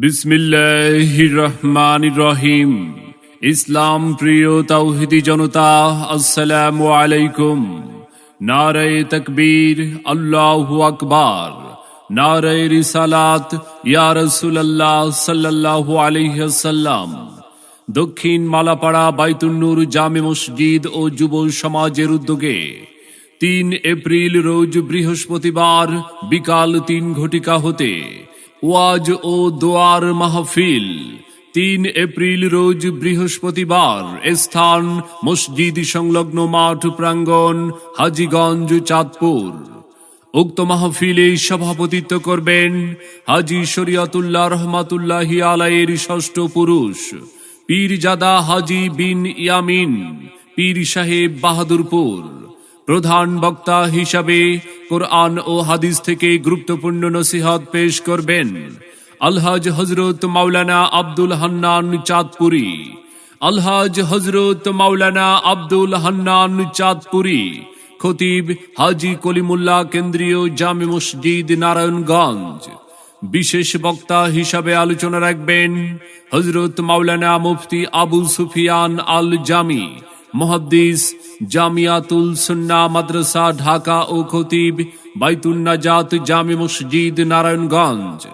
বিসমিল্লাহ রহমান রহিম ইসলাম প্রিয় তাওহিদি জনতা, আসসালামু আলাইকুম। নারায় তকবীর, আল্লাহু আকবার। নারায় রিসালাত, ইয়া রাসূলুল্লাহ সাল্লাল্লাহু আলাইহি সাল্লাম দক্ষিণ মালাপাড়া বাইতুন্নুর জামে মসজিদ ও যুব সমাজের উদ্যোগে তিন এপ্রিল রোজ বৃহস্পতিবার বিকাল তিন ঘটিকা হতে ওয়াজ ও দোয়ার মাহফিল। তিন এপ্রিল রোজ বৃহস্পতিবার স্থান মসজিদ সংলগ্ন মাঠ প্রাঙ্গণ হাজিগঞ্জ, চাঁদপুর। উক্ত মাহফিলে সভাপতিত্ব করবেন হাজি শরিয়াতুল্লাহ রহমাতুল্লাহি আলাইয়ের ষষ্ঠ পুরুষ, পীরজাদা হাজি বিন ইয়ামিন, পীর সাহেব বাহাদুরপুর। প্রধান বক্তা হিসাবে কোরআন ও হাদিস থেকে গুরুত্বপূর্ণ নসিহত পেশ করবেন আলহাজ হজরত মাওলানা আব্দুল হান্নান চাঁদপুরি। আলহাজ হজরত মাওলানা আব্দুল হান্নান চাঁদপুরি, খতিব হাজি কলিমুল্লাহ কেন্দ্রীয় জামে মসজিদ নারায়ণগঞ্জ। বিশেষ বক্তা হিসাবে আলোচনা রাখবেন হজরত মাওলানা মুফতি আবু সুফিয়ান আল জামি মহাদ্দিস, জামিয়াতুল সুন্না, মাদ্রাসা, ঢাকা ও খতিব, বাইতুন নাজাত, জামে মসজিদ, নারায়ণগঞ্জ।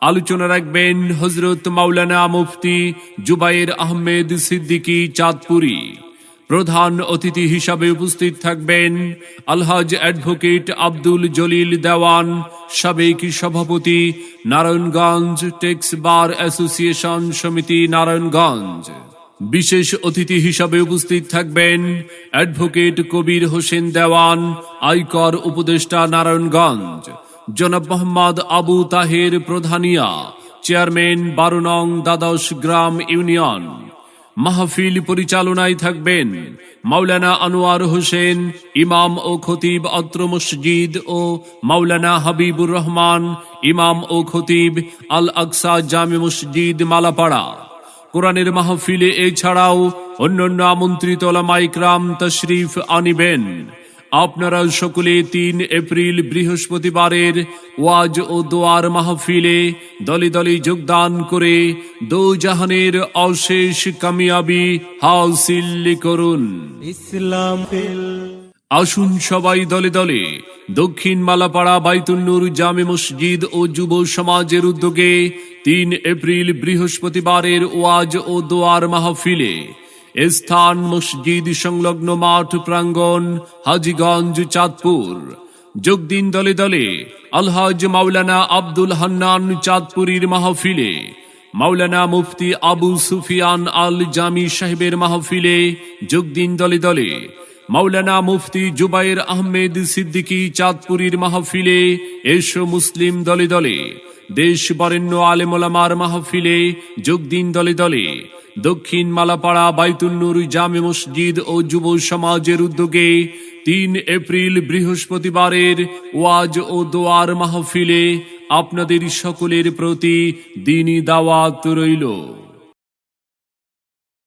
আলোচনা রাখবেন হজরত মাওলানা মুফতি জুবাইর আহমেদ সিদ্দিকী চাঁদপুরি। প্রধান অতিথি হিসাবে উপস্থিত থাকবেন আলহাজ অ্যাডভোকেট আব্দুল জলিল দেওয়ান, সাবেক সভাপতি, নারায়ণগঞ্জ টেক্স বার অ্যাসোসিয়েশন সমিতি, নারায়ণগঞ্জ। বিশেষ অতিথি হিসাবে উপস্থিত থাকবেন অ্যাডভোকেট কবির হোসেন দেওয়ান, আয়কর উপদেষ্টা নারায়ণগঞ্জ, জনাব মোহাম্মদ আবু তাহের প্রধানিয়া, চেয়ারম্যান বারো নং দ্বাদশ গ্রাম ইউনিয়ন। মাহফিল পরিচালনায় থাকবেন মাওলানা আনোয়ার হোসেন, ইমাম ও খতিব অত্র মসজিদ ও মাওলানা হাবিবুর রহমান, ইমাম ও খতিব আল আকসা জামে মসজিদ মালাপাড়া। কোরআনের মাহফিলে এছাড়াও অন্যান্য আমন্ত্রিত ওলামাইকরাম তশরিফ আনিবেন। আপনারা সকলে তিন এপ্রিল বৃহস্পতিবারের ওয়াজ ও দোয়ার মাহফিলে দলে দলে যোগদান করে দো জাহানের অশেষ কামিয়াবি হাসিল করুন। ইসলাম আসুন সবাই দলে দলে। দক্ষিণ মালাপাড়া বাইতুন্নুর জামে মসজিদ ও যুব সমাজের উদ্যোগে তিন এপ্রিল বৃহস্পতিবারের ওয়াজ ও দোয়ার মাহফিলে স্থান মসজিদ সংলগ্ন মাঠ প্রাঙ্গণ, হাজিগঞ্জ, চাঁদপুর। যোগ দিন দলে দলে আলহাজ মাওলানা আব্দুল হান্নান চাঁদপুরীর মাহফিলে, মাওলানা মুফতি আবু সুফিয়ান আল জামি সাহেবের মাহফিলে যোগ দিন দলে দলে মাওলানা মুফতি জুবাইর আহমেদ সিদ্দিকী চাঁদপুরীর মাহফিলে এসো মুসলিম দলে দলে, দেশ বরেণ্য আলেমোলামার মাহফিলে যোগ দিন দলে দলে, দক্ষিণ মালাপাড়া বাইতুন্নুর জামে মসজিদ ও যুব সমাজের উদ্যোগে তিন এপ্রিল বৃহস্পতিবারের ওয়াজ ও দোয়ার মাহফিলে আপনাদের সকলের প্রতি দিনই দাওয়াত রইল।